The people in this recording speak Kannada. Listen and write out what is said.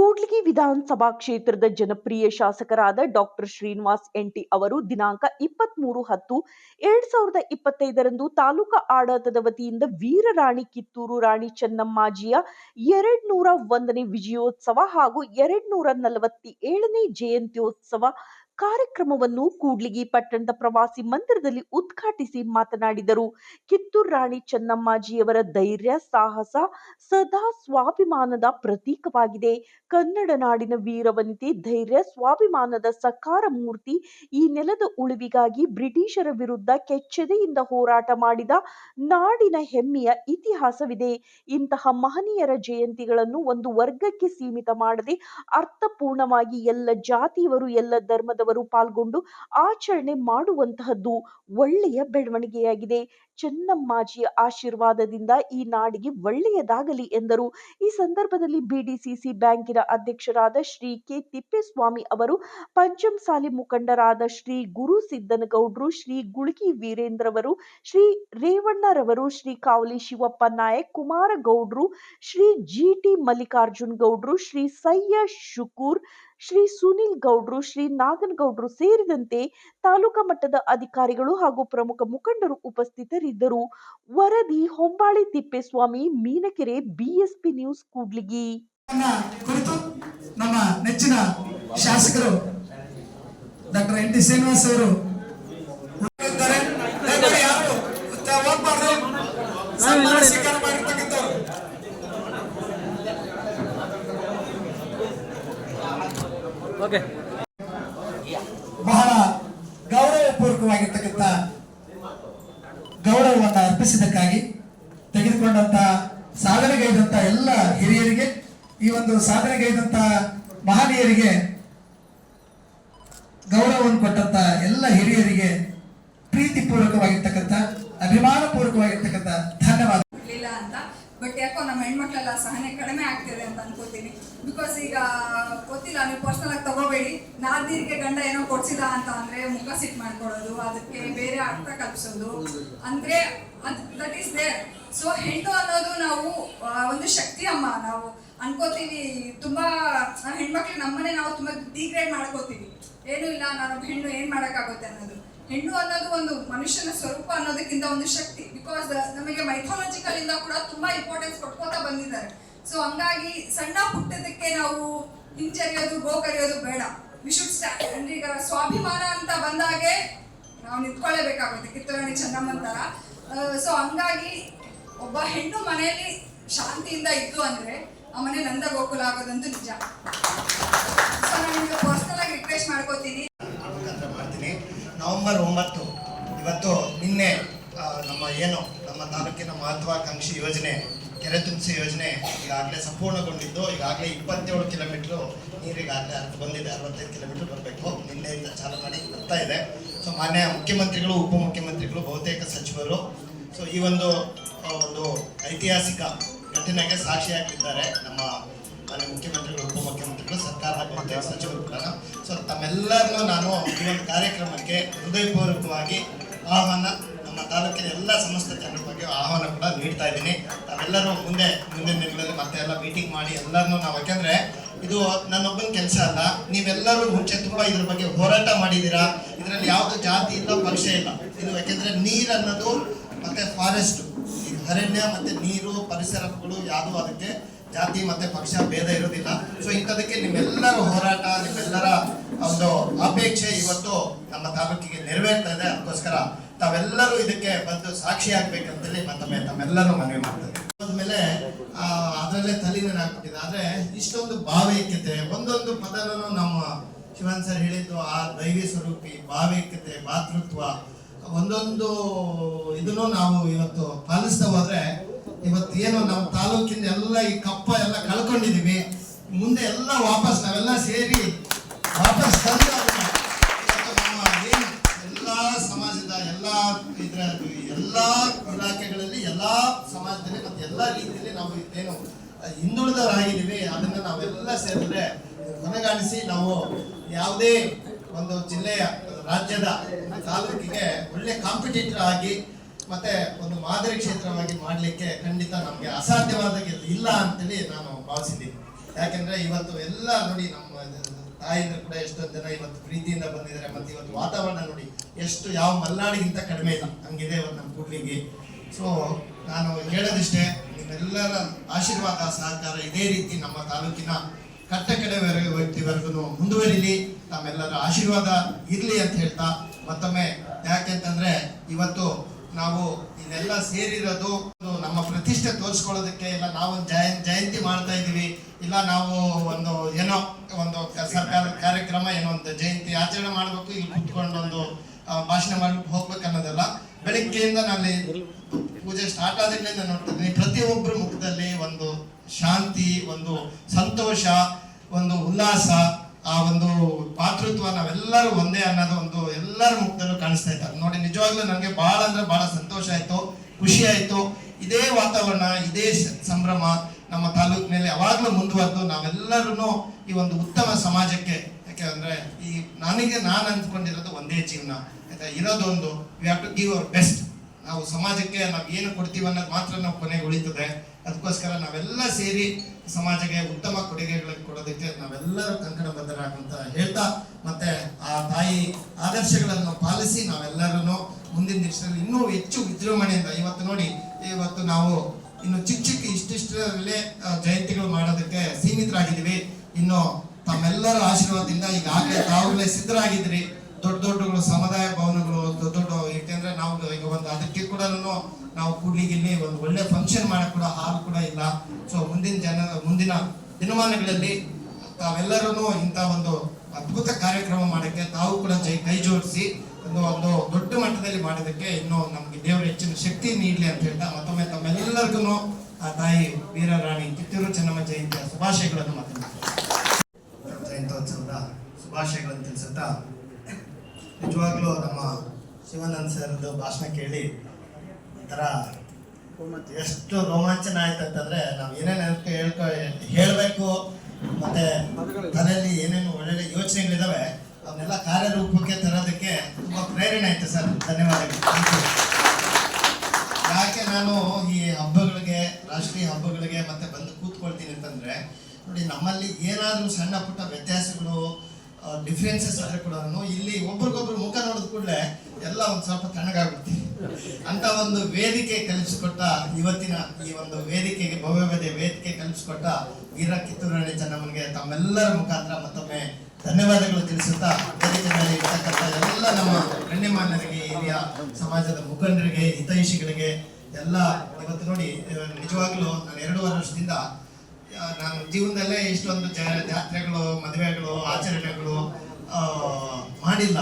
ಕೂಡ್ಲಿಗಿ ವಿಧಾನಸಭಾ ಕ್ಷೇತ್ರದ ಜನಪ್ರಿಯ ಶಾಸಕರಾದ ಡಾಕ್ಟರ್ ಶ್ರೀನಿವಾಸ್ ಎಂಟಿ ಅವರು ದಿನಾಂಕ ಇಪ್ಪತ್ಮೂರು ಹತ್ತು ಎರಡ್ ಸಾವಿರದ ಇಪ್ಪತ್ತೈದರಂದು ತಾಲೂಕಾ ಆಡಳಿತದ ವತಿಯಿಂದ ವೀರರಾಣಿ ಕಿತ್ತೂರು ರಾಣಿ ಚೆನ್ನಮ್ಮಾಜಿಯ ಎರಡ್ ನೂರ ಒಂದನೇ ವಿಜಯೋತ್ಸವ ಹಾಗೂ ಎರಡ್ ನೂರ ನಲವತ್ತೇಳನೇ ಜಯಂತ್ಯೋತ್ಸವ ಕಾರ್ಯಕ್ರಮವನ್ನು ಕೂಡ್ಲಿಗಿ ಪಟ್ಟಣದ ಪ್ರವಾಸಿ ಮಂದಿರದಲ್ಲಿ ಉದ್ಘಾಟಿಸಿ ಮಾತನಾಡಿದರು. ಕಿತ್ತೂರು ರಾಣಿ ಚೆನ್ನಮ್ಮಾಜಿಯವರ ಧೈರ್ಯ, ಸಾಹಸ ಸದಾ ಸ್ವಾಭಿಮಾನದ ಪ್ರತೀಕವಾಗಿದೆ. ಕನ್ನಡ ನಾಡಿನ ವೀರವನಿತೆ, ಧೈರ್ಯ, ಸ್ವಾಭಿಮಾನದ ಸಕಾರ ಮೂರ್ತಿ ಈ ನೆಲದ ಉಳಿವಿಗಾಗಿ ಬ್ರಿಟಿಷರ ವಿರುದ್ಧ ಕೆಚ್ಚೆದೆಯಿಂದ ಹೋರಾಟ ಮಾಡಿದ ನಾಡಿನ ಹೆಮ್ಮೆಯ ಇತಿಹಾಸವಿದೆ. ಇಂತಹ ಮಹನೀಯರ ಜಯಂತಿಗಳನ್ನು ಒಂದು ವರ್ಗಕ್ಕೆ ಸೀಮಿತ ಮಾಡದೆ ಅರ್ಥಪೂರ್ಣವಾಗಿ ಎಲ್ಲ ಜಾತಿಯವರು, ಎಲ್ಲ ಧರ್ಮದವರು ಪಾಲ್ಗೊಂಡು ಆಚರಣೆ ಮಾಡುವಂತಹದ್ದು ಒಳ್ಳೆಯ ಬೆಳವಣಿಗೆಯಾಗಿದೆ. ಚೆನ್ನಮ್ಮಾಜಿಯ ಆಶೀರ್ವಾದದಿಂದ ಈ ನಾಡಿಗೆ ಒಳ್ಳೆಯದಾಗಲಿ ಎಂದರು. ಈ ಸಂದರ್ಭದಲ್ಲಿ ಬಿಡಿಸಿಸಿ ಬ್ಯಾಂಕಿನ ಅಧ್ಯಕ್ಷರಾದ ಶ್ರೀ ಕೆ ತಿಪ್ಪೇಸ್ವಾಮಿ ಅವರು ಪಂಚಮಸಾಲಿ ಮುಖಂಡರಾದ ಶ್ರೀ ಗುರು ಸಿದ್ದನಗೌಡ್ರು, ಶ್ರೀ ಗುಳಿಗಿ ವೀರೇಂದ್ರವರು, ಶ್ರೀ ರೇವಣ್ಣರವರು, ಶ್ರೀ ಕಾವಲಿ ಶಿವಪ್ಪ ನಾಯಕ್, ಕುಮಾರಗೌಡ್ರು, ಶ್ರೀ ಜಿಟಿ ಮಲ್ಲಿಕಾರ್ಜುನ್ ಗೌಡ್ರು, ಶ್ರೀ ಸಯ್ಯ ಶುಕೂರ್, ಶ್ರೀ ಸುನಿಲ್ ಗೌಡ್ರು, ಶ್ರೀ ನಾಗನಗೌಡ್ರು ಸೇರಿದಂತೆ ತಾಲೂಕಾ ಮಟ್ಟದ ಅಧಿಕಾರಿಗಳು ಹಾಗೂ ಪ್ರಮುಖ ಮುಖಂಡರು ಉಪಸ್ಥಿತರಿದ್ದರು. ವರದಿ ಹೊಂಬಾಳಿ ತಿಪ್ಪೇಸ್ವಾಮಿ ಮೀನಕೆರೆ ಬಿಎಸ್ಪಿ ನ್ಯೂಸ್ ಕೂಡ್ಲಿಗಿ. ಕುರಿತು ನಮ್ಮ ನೆಚ್ಚಿನ ಶಾಸಕರು ಡಾಕ್ಟರ್ ಎನ್ ಟಿ ಶ್ರೀನಿವಾಸ್ ಅವರು ಬಹಳ ದಯಮಾಡಿ ಅರ್ಪಿಸಿದ್ದಕ್ಕಾಗಿ ತೆಗೆದುಕೊಂಡಂತ ಸಾಧನೆಗೈದಂತ ಎಲ್ಲ ಹಿರಿಯರಿಗೆ, ಈ ಒಂದು ಸಾಧನೆಗೈದಂತ ಮಹನೀಯರಿಗೆ ಗೌರವವನ್ನು ಕೊಟ್ಟಂತ ಎಲ್ಲ ಹಿರಿಯರಿಗೆ ಪ್ರೀತಿಪೂರ್ವಕವಾಗಿರ್ತಕ್ಕಂಥ, ಅಭಿಮಾನಪೂರ್ವಕವಾಗಿರ್ತಕ್ಕಂಥ ಧನ್ಯವಾದ. ಇಲ್ಲ ಅಂತ. ಬಟ್ ಯಾಕೋ ನಮ್ಮ ಹೆಣ್ಮಕ್ಳೆಲ್ಲ ಸಹನೆ ಕಡಿಮೆ ಆಗ್ತಿದೆ ಅಂತ ಅನ್ಕೋತೀನಿ. ಬಿಕಾಸ್ ಈಗ ಗೊತ್ತಿಲ್ಲ, ನೀವು ಪರ್ಸನಲ್ ಆಗಿ ತಗೋಬೇಡಿ. ನಾದಿರಿಗೆ ಗಂಡ ಏನೋ ಕೊಡ್ಸಿಲ್ಲ ಅಂತ ಅಂದ್ರೆ ಮುಖ ಸಿಟ್ ಮಾಡ್ಕೊಳ್ಳೋದು ಅದಕ್ಕೆ ಬೇರೆ ಅರ್ಥ ಕಲ್ಪಿಸೋದು. ಅಂದ್ರೆ ದಟ್ ಈಸ್ ದೇರ್ ಸೊ ಹೆಣ್ಣು ಅನ್ನೋದು ನಾವು ಒಂದು ಶಕ್ತಿ ಅಮ್ಮ. ನಾವು ಅನ್ಕೋತೀವಿ, ತುಂಬಾ ಹೆಣ್ಮಕ್ಳು ನಮ್ಮನೆ ನಾವು ತುಂಬಾ ಡಿಗ್ರೇಡ್ ಮಾಡ್ಕೋತೀವಿ. ಏನು ಇಲ್ಲ, ನಾನು ಹೆಣ್ಣು, ಏನ್ ಮಾಡಕ್ಕಾಗುತ್ತೆ ಅನ್ನೋದು. ಹೆಣ್ಣು ಅನ್ನೋದು ಒಂದು ಮನುಷ್ಯನ ಸ್ವರೂಪ ಅನ್ನೋದಕ್ಕಿಂತ ಒಂದು ಶಕ್ತಿ. ಬಿಕಾಸ್ ನಮಗೆ ಮೈಥಾಲಜಿಕಲ್ ಇಂದ ಕೂಡ ತುಂಬಾ ಇಂಪಾರ್ಟೆನ್ಸ್ ಕೊಟ್ಕೋತಾ ಬಂದಿದ್ದಾರೆ. ಸೊ ಹಂಗಾಗಿ ಸಣ್ಣ ಪುಟ್ಟದಕ್ಕೆ ನಾವು ಹಿಂಜರಿಯೋದು ಗೋ ಕರೆಯೋದು ಬೇಡ. ವಿ ಶುಡ್ ಸ್ಟ್ಯಾಂಡ್ ಅಂದ್ರೆ ಈಗ ಸ್ವಾಭಿಮಾನ ಅಂತ ಬಂದಾಗೆ ನಾವು ನಿಂತ್ಕೊಳ್ಳೇಬೇಕಾಗುತ್ತೆ. ಕಿತ್ತೂರಾಣಿ ಚೆನ್ನಮ್ಮನ ತರ ಸೊ ಹಂಗಾಗಿ ಒಬ್ಬ ಹೆಣ್ಣು ಮನೆಯಲ್ಲಿ ಶಾಂತಿಯಿಂದ ಇತ್ತು ಅಂದ್ರೆ ಆ ಮನೆ ನಂದ ಗೋಕುಲ ಆಗೋದಂತೂ ನಿಜ. ಸೊ ನಾನು ನಿಮ್ಗೆ ಪರ್ಸನಲ್ ಆಗಿ ರಿಕ್ವೆಸ್ಟ್ ಮಾಡ್ಕೋತೀನಿ. ಮಾಡ್ತೀನಿ. ನವೆಂಬರ್ ಒಂಬತ್ತು, ಇವತ್ತು ನಿನ್ನೆ ನಮ್ಮ ಏನು, ನಮ್ಮ ತಾಲೂಕಿನ ಮಹತ್ವಾಕಾಂಕ್ಷಿ ಯೋಜನೆ ಕೆರೆ ತುಂಬಿಸಿ ಯೋಜನೆ ಈಗಾಗಲೇ ಸಂಪೂರ್ಣಗೊಂಡಿದ್ದು, ಈಗಾಗಲೇ ಇಪ್ಪತ್ತೇಳು ಕಿಲೋಮೀಟ್ರು ನೀರಿಗಾಗಲೇ ಹರಿದು ಬಂದಿದೆ, ಅರವತ್ತೈದು ಕಿಲೋಮೀಟ್ರ್ ಬರಬೇಕು. ನಿನ್ನೆಯಿಂದ ಚಾಲು ಮಾಡಿ ಬರ್ತಾ ಇದೆ. ಸೊ ಮಾನ್ಯ ಮುಖ್ಯಮಂತ್ರಿಗಳು, ಉಪಮುಖ್ಯಮಂತ್ರಿಗಳು, ಬಹುತೇಕ ಸಚಿವರು ಸೊ ಈ ಒಂದು ಒಂದು ಐತಿಹಾಸಿಕ ಘಟನೆಗೆ ಸಾಕ್ಷಿಯಾಗಿದ್ದಾರೆ ನಮ್ಮ ಮಾನ್ಯ ಮುಖ್ಯಮಂತ್ರಿಗಳು, ಉಪಮುಖ್ಯಮಂತ್ರಿಗಳು, ಸರ್ಕಾರ ಬಹುತೇಕ ಸಚಿವರು ಕೂಡ. ಸೊ ತಮ್ಮೆಲ್ಲರನ್ನೂ ನಾನು ಈ ಒಂದು ಕಾರ್ಯಕ್ರಮಕ್ಕೆ ಹೃದಯಪೂರ್ವಕವಾಗಿ ಆಹ್ವಾನ ತಾಲೂಕಿನ ಎಲ್ಲ ಸಮಸ್ತ ಜನರ ಬಗ್ಗೆ ಆಹ್ವಾನ ಕೂಡ ನೀಡ್ತಾ ಇದ್ದೀನಿ. ತಾವೆಲ್ಲರೂ ಮುಂದೆ, ಮುಂದಿನ ದಿನಗಳಲ್ಲಿ ಮತ್ತೆ ಎಲ್ಲ ಮೀಟಿಂಗ್ ಮಾಡಿ ಎಲ್ಲರನ್ನೂ ನಾವು, ಯಾಕೆಂದ್ರೆ ಇದು ನನ್ನೊಬ್ಬನ ಕೆಲಸ ಅಲ್ಲ. ನೀವೆಲ್ಲರೂ ಮುಂಚೆ ತುಂಬಾ ಇದ್ರ ಬಗ್ಗೆ ಹೋರಾಟ ಮಾಡಿದ್ದೀರಾ? ಇದರಲ್ಲಿ ಯಾವುದು ಜಾತಿ ಇಲ್ಲ, ಪಕ್ಷ ಇಲ್ಲ. ಇದು ಯಾಕೆಂದ್ರೆ ನೀರು ಅನ್ನೋದು ಮತ್ತೆ ಫಾರೆಸ್ಟ್ ಅರಣ್ಯ ಮತ್ತೆ ನೀರು, ಪರಿಸರಗಳು ಯಾವುದು ಅದಕ್ಕೆ ಜಾತಿ ಮತ್ತೆ ಪಕ್ಷ ಭೇದ ಇರೋದಿಲ್ಲ. ಸೊ ಇಂಥದಕ್ಕೆ ನಿಮ್ಮೆಲ್ಲರ ಹೋರಾಟ, ನಿಮ್ಮೆಲ್ಲರ ಒಂದು ಅಪೇಕ್ಷೆ ಇವತ್ತು ನಮ್ಮ ತಾಲೂಕಿಗೆ ನೆರವೇರ್ತಾ ಇದೆ. ಅದಕ್ಕೋಸ್ಕರ ತಾವೆಲ್ಲರೂ ಇದಕ್ಕೆ ಬಂದು ಸಾಕ್ಷಿ ಆಗ್ಬೇಕಂತೇಳಿ ಮತ್ತೊಮ್ಮೆ ತಮ್ಮೆಲ್ಲರೂ ಮನವಿ ಮಾಡ್ತಾರೆ. ಆದ್ಮೇಲೆ ಅದರಲ್ಲೇ ಹಾಕ್ಬಿಟ್ಟಿದೆ ಆದ್ರೆ ಇಷ್ಟೊಂದು ಭಾವೈಕ್ಯತೆ, ಒಂದೊಂದು ಪದನೂ ನಮ್ಮ ಶಿವನ್ ಸರ್ ಹೇಳಿದ್ದು, ಆ ದೈವಿ ಸ್ವರೂಪಿ, ಭಾವೈಕ್ಯತೆ, ಭಾತೃತ್ವ, ಒಂದೊಂದು ಇದನ್ನು ನಾವು ಇವತ್ತು ಪಾಲಿಸ್ತಾ ಹೋದ್ರೆ, ಇವತ್ತು ಏನು ನಮ್ಮ ತಾಲೂಕಿನ ಎಲ್ಲ ಈ ಕಪ್ಪ ಎಲ್ಲ ಕಳ್ಕೊಂಡಿದೀವಿ, ಮುಂದೆ ಎಲ್ಲ ವಾಪಸ್ ನಾವೆಲ್ಲ ಸೇರಿ ವಾಪಸ್ ತಂದು ಅದನ್ನ ಇವತ್ತು ನಮ್ಮ ಏನು ಎಲ್ಲ ಸಮಾಜದ ಎಲ್ಲ ಇದರ ಎಲ್ಲ ಇಲಾಖೆಗಳಲ್ಲಿ, ಎಲ್ಲ ಸಮಾಜದಲ್ಲಿ ಮತ್ತೆ ಎಲ್ಲ ರೀತಿಯಲ್ಲಿ ನಾವು ಏನು ಹಿಂದುಳಿದವರಾಗಿದ್ದೀವಿ, ಅದನ್ನ ನಾವೆಲ್ಲ ಸೇರಿದ್ರೆ ಮನಗಾಣಿಸಿ ನಾವು ಯಾವುದೇ ಒಂದು ಜಿಲ್ಲೆಯ ರಾಜ್ಯದ ತಾಲೂಕಿಗೆ ಒಳ್ಳೆ ಕಾಂಪಿಟೇಟರ್ ಆಗಿ ಮತ್ತೆ ಒಂದು ಮಾದರಿ ಕ್ಷೇತ್ರವಾಗಿ ಮಾಡಲಿಕ್ಕೆ ಖಂಡಿತ ನಮಗೆ ಅಸಾಧ್ಯವಾದ ಇಲ್ಲ ಅಂತೇಳಿ ನಾನು ಭಾವಿಸಿದ್ದೀನಿ. ಯಾಕೆಂದ್ರೆ ಇವತ್ತು ಎಲ್ಲ ನೋಡಿ ನಮ್ಮ ತಾಯಿಂದ ಕೂಡ ಎಷ್ಟೊಂದು ಜನ ಇವತ್ತು ಪ್ರೀತಿಯಿಂದ ಬಂದಿದ್ದಾರೆ, ಮತ್ತೆ ಇವತ್ತು ವಾತಾವರಣ ನೋಡಿ ಎಷ್ಟು ಯಾವ ಮಲ್ನಾಡಿಗಿಂತ ಕಡಿಮೆ ಇಲ್ಲ ಹಂಗಿದೆ ಇವತ್ತು ನಮ್ಮ ಕೂಡ್ಲಿಗೆ. ಸೊ ನಾನು ಹೇಳೋದಿಷ್ಟೇ, ನಿಮ್ಮೆಲ್ಲರ ಆಶೀರ್ವಾದ, ಸಹಕಾರ ಇದೇ ರೀತಿ ನಮ್ಮ ತಾಲೂಕಿನ ಕಟ್ಟ ಕಡೆವರೆಗೂ ವ್ಯಕ್ತಿವರೆಗೂ ಮುಂದುವರಿಲಿ. ತಮ್ಮೆಲ್ಲರ ಆಶೀರ್ವಾದ ಇರಲಿ ಅಂತ ಹೇಳ್ತಾ ಮತ್ತೊಮ್ಮೆ ಯಾಕೆಂತಂದ್ರೆ ಇವತ್ತು ನಾವು ಇದೆಲ್ಲ ಸೇರಿರೋದು ನಮ್ಮ ಪ್ರತಿಷ್ಠೆ ತೋರಿಸ್ಕೊಳ್ಳೋದಕ್ಕೆ ಇಲ್ಲ ನಾವು ಜಯ ಜಯಂತಿ ಮಾಡ್ತಾ ಇದ್ದೀವಿ ಇಲ್ಲ ನಾವು ಒಂದು ಏನೋ ಒಂದು ಕ- ಸರ್ಕಾರ ಕಾರ್ಯಕ್ರಮ ಏನೋ ಒಂದು ಜಯಂತಿ ಆಚರಣೆ ಮಾಡಬೇಕು ಇಲ್ಲಿ ಕುತ್ಕೊಂಡು ಒಂದು ಆ, ಭಾಷಣ ಮಾಡ್ಬೇಕು ಹೋಗ್ಬೇಕು ಅನ್ನೋದಲ್ಲ. ಬೆಳಿಗ್ಗೆಯಿಂದ ನಾನು ಪೂಜೆ ಸ್ಟಾರ್ಟ್ ಆದಾಗಲಿಂದ ನೋಡ್ತಿದ್ದೀನಿ ಪ್ರತಿಯೊಬ್ಬರ ಮುಖದಲ್ಲಿ ಒಂದು ಶಾಂತಿ ಒಂದು ಸಂತೋಷ ಒಂದು ಉಲ್ಲಾಸ ಆ ಒಂದು ಪಾತೃತ್ವ ನಾವೆಲ್ಲರೂ ಒಂದೇ ಅನ್ನೋದು ಒಂದು ಎಲ್ಲರ ಮುಖದಲ್ಲೂ ಕಾಣಿಸ್ತಾ ಇದ್ದಾರೆ. ನೋಡಿ, ನಿಜವಾಗ್ಲೂ ನನಗೆ ಬಹಳ ಅಂದ್ರೆ ಬಹಳ ಸಂತೋಷ ಆಯ್ತು, ಖುಷಿ ಆಯ್ತು. ಇದೇ ವಾತಾವರಣ, ಇದೇ ಸಂಭ್ರಮ ನಮ್ಮ ತಾಲೂಕಿನಲ್ಲಿ ಯಾವಾಗಲೂ ಮುಂದುವರೆದು. ನಾವೆಲ್ಲರೂ ಈ ಒಂದು ಉತ್ತಮ ಸಮಾಜಕ್ಕೆ, ಯಾಕೆ ಅಂದ್ರೆ ಈ ನನಗೆ ನಾನು ಅಂದ್ಕೊಂಡಿರೋದು ಒಂದೇ ಜೀವನ. ಆಯ್ತಾ? ಇರೋದೊಂದು we have to give our best ನಾವು ಸಮಾಜಕ್ಕೆ ನಾವು ಏನು ಕೊಡ್ತೀವಿ ಅನ್ನೋದು ಮಾತ್ರ ನಾವು ಕೊನೆಗೆ ಉಳಿತದೆ. ಅದಕ್ಕೋಸ್ಕರ ನಾವೆಲ್ಲ ಸೇರಿ ಸಮಾಜಕ್ಕೆ ಉತ್ತಮ ಕೊಡುಗೆಗಳನ್ನು ಕೊಡೋದಕ್ಕೆ ನಾವೆಲ್ಲರೂ ಕಂಕಣಬದ್ಧರಾಗಂತ ಹೇಳ್ತಾ ಮತ್ತೆ ತಾಯಿ ಆದರ್ಶಗಳನ್ನು ಪಾಲಿಸಿ ನಾವೆಲ್ಲರೂ ಮುಂದಿನ ದಿವಸದಲ್ಲಿ ಇನ್ನೂ ಹೆಚ್ಚು ವಿಜೃಂಭಣೆಯಿಂದ ಇವತ್ತು ನೋಡಿ, ಇವತ್ತು ನಾವು ಇನ್ನು ಚಿಕ್ಕ ಚಿಕ್ಕ ಇಷ್ಟಿಷ್ಟರಲ್ಲೇ ಜಯಂತಿಗಳು ಮಾಡೋದಕ್ಕೆ ಸೀಮಿತರಾಗಿದ್ದೀವಿ. ಇನ್ನು ತಮ್ಮೆಲ್ಲರ ಆಶೀರ್ವಾದದಿಂದ ಈಗಾಗಲೇ ತಾವುಗಳೇ ಸಿದ್ಧರಾಗಿದ್ರಿ ದೊಡ್ಡ ದೊಡ್ಡಗಳು, ಸಮುದಾಯ ಭವನಗಳು, ದೊಡ್ಡ ದೊಡ್ಡ ಯಾಕೆಂದ್ರೆ ನಾವು ಈಗ ಒಂದು ಅದಕ್ಕೆ ಕೂಡ ನಾವು ಕೂಡ್ಲಿಗೆ ಇಲ್ಲಿ ಒಂದು ಒಳ್ಳೆ ಫಂಕ್ಷನ್ ಮಾಡಕ್ಕೆ ಕೂಡ ಹಾಲು ಕೂಡ ಇಲ್ಲ. ಸೊ ಮುಂದಿನ ಜನ, ಮುಂದಿನ ದಿನಮಾನಗಳಲ್ಲಿ ತಾವೆಲ್ಲರೂ ಇಂಥ ಒಂದು ಅದ್ಭುತ ಕಾರ್ಯಕ್ರಮ ಮಾಡಕ್ಕೆ ತಾವು ಜೋಡಿಸಿ ಒಂದು ದೊಡ್ಡ ಮಟ್ಟದಲ್ಲಿ ಮಾಡೋದಕ್ಕೆ ಇನ್ನು ನಮಗೆ ದೇವರು ಹೆಚ್ಚಿನ ಶಕ್ತಿ ನೀಡಲಿ ಅಂತ ಹೇಳ್ತಾ ಮತ್ತೊಮ್ಮೆ ತಮ್ಮೆಲ್ಲರಿಗೂ ಆ ತಾಯಿ ವೀರರಾಣಿ ಕಿತ್ತೂರು ಚೆನ್ನಮ್ಮ ಜಯಂತಿಯ ಶುಭಾಶಯಗಳನ್ನು ಮಾತನಾಡ್ತೀನಿ. ಜಯಂತೋತ್ಸವದ ಶುಭಾಶಯಗಳನ್ನು ತಿಳಿಸುತ್ತಾ ನಿಜವಾಗ್ಲೂ ನಮ್ಮ ಶಿವಾನಂದ್ ಸರ್ದು ಭಾಷಣ ಕೇಳಿ ಒಂಥರ ಎಷ್ಟು ರೋಮಾಂಚನ ಆಯ್ತು ಅಂತಂದ್ರೆ ನಾವು ಏನೇನು ಹೇಳ್ಕೊ ಹೇಳಬೇಕು ಮತ್ತೆ ತಲೆಯಲ್ಲಿ ಏನೇನು ಒಳ್ಳೊಳ್ಳೆ ಯೋಚನೆಗಳಿದಾವೆ ಅವನ್ನೆಲ್ಲ ಕಾರ್ಯರೂಪಕ್ಕೆ ತುಂಬಾ ಪ್ರೇರಣೆ ಆಯ್ತು ಸರ್. ಧನ್ಯವಾದಗಳು. ಯಾಕೆ ನಾನು ಈ ಹಬ್ಬಗಳಿಗೆ, ರಾಷ್ಟ್ರೀಯ ಹಬ್ಬಗಳಿಗೆ ಮತ್ತೆ ಬಂದು ಕೂತ್ಕೊಳ್ತೀನಿ ಅಂತಂದ್ರೆ, ನೋಡಿ, ನಮ್ಮಲ್ಲಿ ಏನಾದರೂ ಸಣ್ಣ ಪುಟ್ಟ ವ್ಯತ್ಯಾಸಗಳು ಡಿಫ್ರೆನ್ಸಸ್ ಆದ್ರೆ ಕೂಡ ಇಲ್ಲಿ ಒಬ್ರಿಗೊಬ್ರು ಮುಖ ನೋಡಿದ ಕೂಡಲೇ ಎಲ್ಲ ಒಂದು ಸ್ವಲ್ಪ ತಣ್ಣಗಾಗುತ್ತೆ ಅಂತ ಒಂದು ವೇದಿಕೆ ಕಲಿಸಿಕೊಟ್ಟ ಇವತ್ತಿನ ಈ ಒಂದು ವೇದಿಕೆಗೆ, ಭವ್ಯವಾದ ವೇದಿಕೆ ಕಲಿಸಿಕೊಟ್ಟ ವೀರ ಕಿತ್ತೂರಾಣಿ ಚೆನ್ನಮ್ಮನಿಗೆ ತಮ್ಮೆಲ್ಲರ ಮುಖಾಂತರ ಮತ್ತೊಮ್ಮೆ ಧನ್ಯವಾದಗಳು ತಿಳಿಸುತ್ತಾ, ವೇದಿಕೆ ಮೇಲೆ ಇರ್ತಕ್ಕಂಥ ಗಣ್ಯಮಾನ್ಯರಿಗೆ ಹಿರಿಯ ಸಮಾಜದ ಮುಖಂಡರಿಗೆ, ಹಿತೈಷಿಗಳಿಗೆ ಎಲ್ಲ ಇವತ್ತು ನೋಡಿ ನಿಜವಾಗ್ಲೂ ನಾನು ಎರಡೂವರೆ ವರ್ಷದಿಂದ ನಾನು ಜೀವನದಲ್ಲೇ ಇಷ್ಟೊಂದು ಜಾತ್ರೆಗಳು, ಮದುವೆಗಳು, ಆಚರಣೆಗಳು ಮಾಡಿಲ್ಲ.